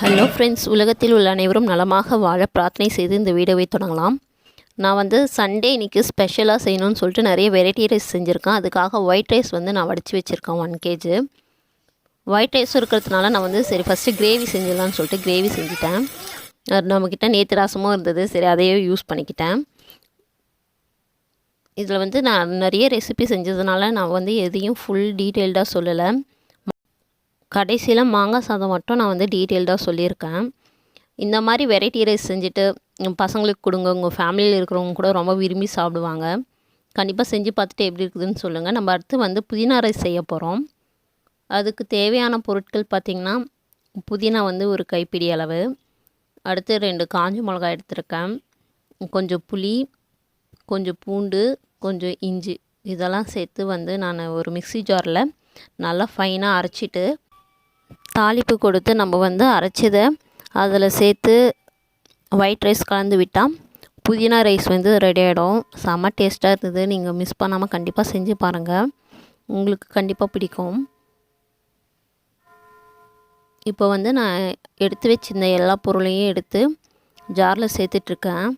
Hello friends உலகத்தில் உள்ள அனைவரும் நலமாக வாழ பிரார்த்தனை செய்து இந்த வீடியோவை தொடங்கலாம். நான் வந்து சண்டே இன்றைக்கி ஸ்பெஷலாக செய்யணும்னு சொல்லிட்டு நிறைய வெரைட்டி ரைஸ் செஞ்சுருக்கேன். அதுக்காக ஒயிட் ரைஸ் வந்து நான் வடித்து வச்சுருக்கேன் ஒன் கேஜி ஒயிட் ரைஸ் இருக்கிறதுனால நான் வந்து சரி ஃபஸ்ட்டு கிரேவி செஞ்சிடலான்னு சொல்லிட்டு கிரேவி செஞ்சுட்டேன். அது நம்மக்கிட்ட நேற்று ராசமும் இருந்தது சரி அதையே யூஸ் பண்ணிக்கிட்டேன். இதில் வந்து நான் நிறைய ரெசிபி செஞ்சதுனால நான் வந்து எதையும் ஃபுல் டீட்டெயில்டாக சொல்லலை. கடைசியில் மாங்காய் சாதம் மட்டும் நான் வந்து டீட்டெயில்டாக சொல்லியிருக்கேன். இந்த மாதிரி வெரைட்டி ரைஸ் செஞ்சுட்டு பசங்களுக்கு கொடுங்க உங்கள் ஃபேமிலியில் இருக்கிறவங்க கூட ரொம்ப விரும்பி சாப்பிடுவாங்க. கண்டிப்பாக செஞ்சு பார்த்துட்டு எப்படி இருக்குதுன்னு சொல்லுங்கள் நம்ம அடுத்து வந்து புதினா ரைஸ் செய்ய போகிறோம் அதுக்கு தேவையான பொருட்கள் பார்த்திங்கன்னா புதினா வந்து ஒரு கைப்பிடி அளவு. அடுத்து ரெண்டு காஞ்ச மிளகாய் எடுத்திருக்கேன். கொஞ்சம் புளி கொஞ்சம் பூண்டு கொஞ்சம் இஞ்சி இதெல்லாம் சேர்த்து வந்து நான் ஒரு மிக்ஸி ஜாரில் நல்லா ஃபைனாக அரைச்சிட்டு தாளிப்பு கொடுத்து நம்ம வந்து அரைச்சதை அதில் சேர்த்து ஒயிட் ரைஸ் கலந்து விட்டால் புதினா ரைஸ் வந்து ரெடி ஆகிடும் செம்ம டேஸ்ட்டாக இருந்தது. நீங்கள் மிஸ் பண்ணாமல் கண்டிப்பாக செஞ்சு பாருங்கள் உங்களுக்கு கண்டிப்பாக பிடிக்கும். இப்போ வந்து நான் எடுத்து வச்சிருந்த எல்லா பொருளையும் எடுத்து ஜாரில் சேர்த்துட்ருக்கேன்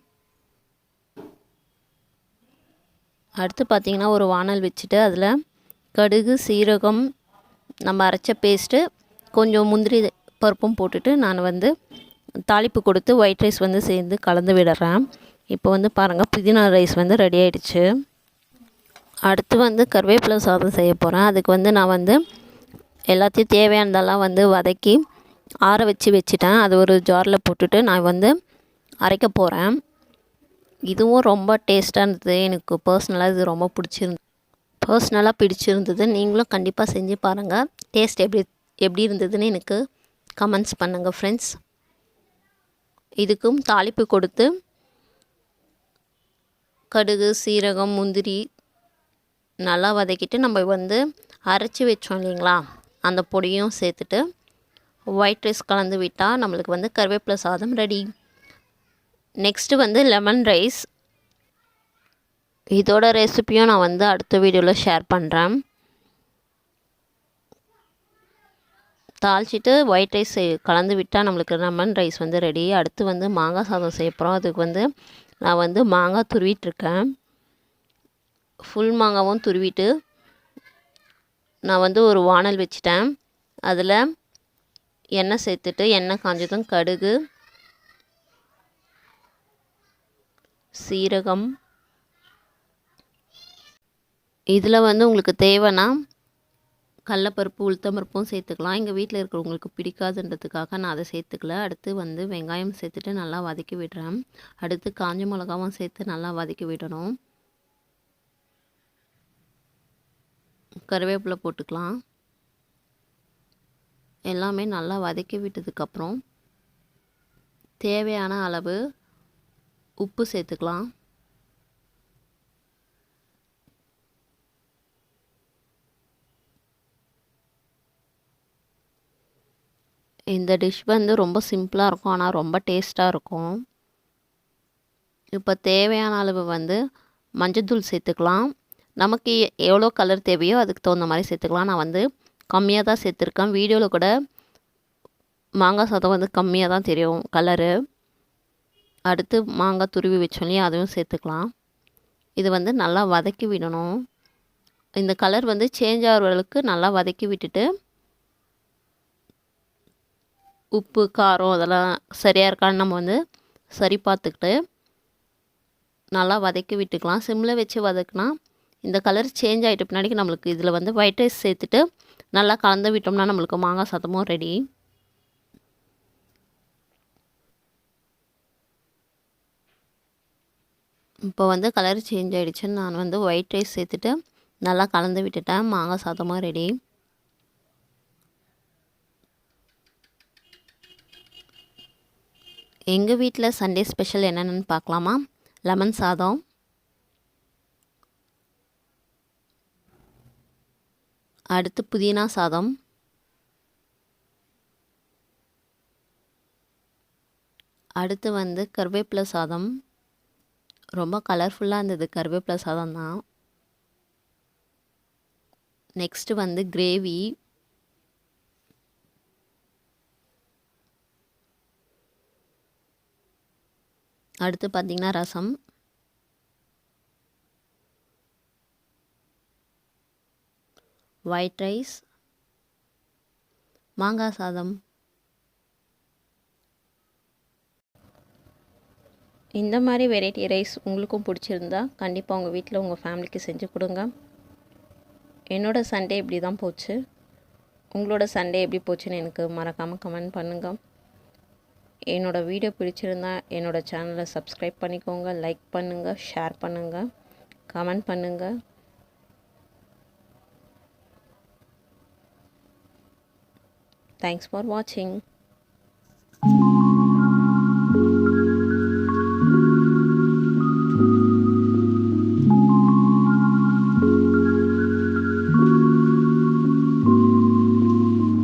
அடுத்து பார்த்திங்கன்னா ஒரு வானல் வச்சுட்டு அதில் கடுகு சீரகம் நம்ம அரைச்ச பேஸ்ட்டு கொஞ்சம் முந்திரி பருப்பும் போட்டுட்டு நான் வந்து தாளிப்பு கொடுத்து ஒயிட் ரைஸ் வந்து சேர்ந்து கலந்து விடுறேன். இப்போ வந்து பாருங்கள் புதினா ரைஸ் வந்து ரெடி ஆகிடுச்சு அடுத்து வந்து கருவேப்பிலை சாதம் செய்ய போகிறேன் அதுக்கு வந்து நான் வந்து எல்லாத்தையும் தேவையானதெல்லாம் வந்து வதக்கி ஆற வச்சு வச்சுட்டேன். அது ஒரு ஜாரில் போட்டுட்டு நான் வந்து அரைக்க போகிறேன் இதுவும் ரொம்ப டேஸ்ட்டாக இருந்தது. எனக்கு பர்சனலாக இது ரொம்ப பிடிச்சிருந்து பர்சனலாக பிடிச்சிருந்தது. நீங்களும் கண்டிப்பாக செஞ்சு பாருங்கள் டேஸ்ட் எப்படி எப்படி இருந்ததுன்னு எனக்கு கமெண்ட்ஸ் பண்ணுங்கள் ஃப்ரெண்ட்ஸ் இதுக்கும் தாளிப்பு கொடுத்து கடுகு சீரகம் முந்திரி நல்லா வதக்கிட்டு நம்ம வந்து அரைச்சி வச்சோம் இல்லைங்களா? அந்த பொடியும் சேர்த்துட்டு ஒயிட் ரைஸ் கலந்து விட்டால் நம்மளுக்கு வந்து கருவேப்பிலை சாதம் ரெடி நெக்ஸ்ட்டு வந்து லெமன் ரைஸ் இதோட ரெசிப்பியும் நான் வந்து அடுத்த வீடியோவில் ஷேர் பண்ணுறேன் தாளிச்சிட்டு ஒயிட் ரைஸ் கலந்து விட்டால் நம்மளுக்கு லெமன் ரைஸ் வந்து ரெடி அடுத்து வந்து மாங்காய் சாதம் செய்ய போகிறோம் அதுக்கு வந்து நான் வந்து மாங்காய் துருவிட்டுருக்கேன் ஃபுல் மாங்காவும் துருவிட்டு நான் வந்து ஒரு வானல் வச்சிட்டேன். அதில் எண்ணெய் சேர்த்துட்டு எண்ணெய் காஞ்சதும் கடுகு சீரகம். இதில் வந்து உங்களுக்கு தேவைன்னா கடலப்பருப்பு உளுத்தம்பருப்பும் சேர்த்துக்கலாம். எங்கள் வீட்டில் இருக்கிறவங்களுக்கு பிடிக்காதுன்றதுக்காக நான் அதை சேர்த்துக்கல. அடுத்து வந்து வெங்காயம் சேர்த்துட்டு நல்லா வதக்கி விடுறேன். அடுத்து காஞ்ச மிளகாவும் சேர்த்து நல்லா வதக்கி விடணும். கருவேப்பிலை போட்டுக்கலாம். எல்லாமே நல்லா வதக்கி விட்டதுக்கப்புறம் தேவையான அளவு உப்பு சேர்த்துக்கலாம். இந்த டிஷ் வந்து ரொம்ப சிம்பிளாக இருக்கும் ஆனால் ரொம்ப டேஸ்ட்டாக இருக்கும். இப்போ தேவையான அளவு வந்து மஞ்சத்தூள் சேர்த்துக்கலாம். நமக்கு எவ்வளோ கலர் தேவையோ அதுக்கு தகுந்த மாதிரி சேர்த்துக்கலாம். நான் வந்து கம்மியாக தான் சேர்த்துருக்கேன். வீடியோவில் கூட மாங்காய் சாதம் வந்து கம்மியாக தான் தெரியும் கலரு அடுத்து மாங்காய் துருவி வச்சோம் இல்லையா அதுவும் சேர்த்துக்கலாம். இது வந்து நல்லா வதக்கி விடணும். இந்த கலர் வந்து சேஞ்ச் ஆகிறவர்களுக்கு நல்லா வதக்கி விட்டுட்டு உப்பு காரம் அதெல்லாம் சரியாக இருக்கான்னு நம்ம வந்து சரி பார்த்துக்கிட்டு நல்லா வதக்கி விட்டுக்கலாம். சிம்மில் வச்சு வதக்கினா இந்த கலர் சேஞ்ச் ஆகிட்ட பின்னாடி நம்மளுக்கு இதில் வந்து ஒயிட் ரைஸ் சேர்த்துட்டு நல்லா கலந்து விட்டோம்னா நம்மளுக்கு மாங்காய் சாதமும் ரெடி இப்போ வந்து கலர் சேஞ்ச் ஆகிடுச்சுன்னு நான் வந்து ஒயிட் ரைஸ் சேர்த்துட்டு நல்லா கலந்து விட்டுட்டேன். மாங்காய் சாதமும் ரெடி எங்கள் வீட்டில் சண்டே ஸ்பெஷல் என்னென்னு பார்க்கலாமா? லெமன் சாதம். அடுத்து புதினா சாதம். அடுத்து வந்து கருவேப்பிலை சாதம். ரொம்ப கலர்ஃபுல்லாக இருந்தது. கருவேப்பிலை சாதம் தான் நெக்ஸ்ட்டு வந்து கிரேவி அடுத்து பார்த்திங்கன்னா ரசம். ஒயிட் ரைஸ் மாங்காய் சாதம். இந்த மாதிரி வெரைட்டி ரைஸ் உங்களுக்கும் பிடிச்சிருந்தா கண்டிப்பாக உங்கள் வீட்டில் உங்கள் ஃபேமிலிக்கு செஞ்சு கொடுங்க. என்னோடய சண்டே இப்படி தான் போச்சு. உங்களோட சண்டே எப்படி போச்சுன்னு எனக்கு மறக்காமல் கமெண்ட் பண்ணுங்கள் என்னோடய வீடியோ பிடிச்சிருந்தா என்னோடய சேனலை சப்ஸ்கிரைப் பண்ணிக்கோங்க லைக் பண்ணுங்கள் ஷேர் பண்ணுங்கள் கமெண்ட் பண்ணுங்கள் தேங்க்ஸ் ஃபார் வாட்சிங்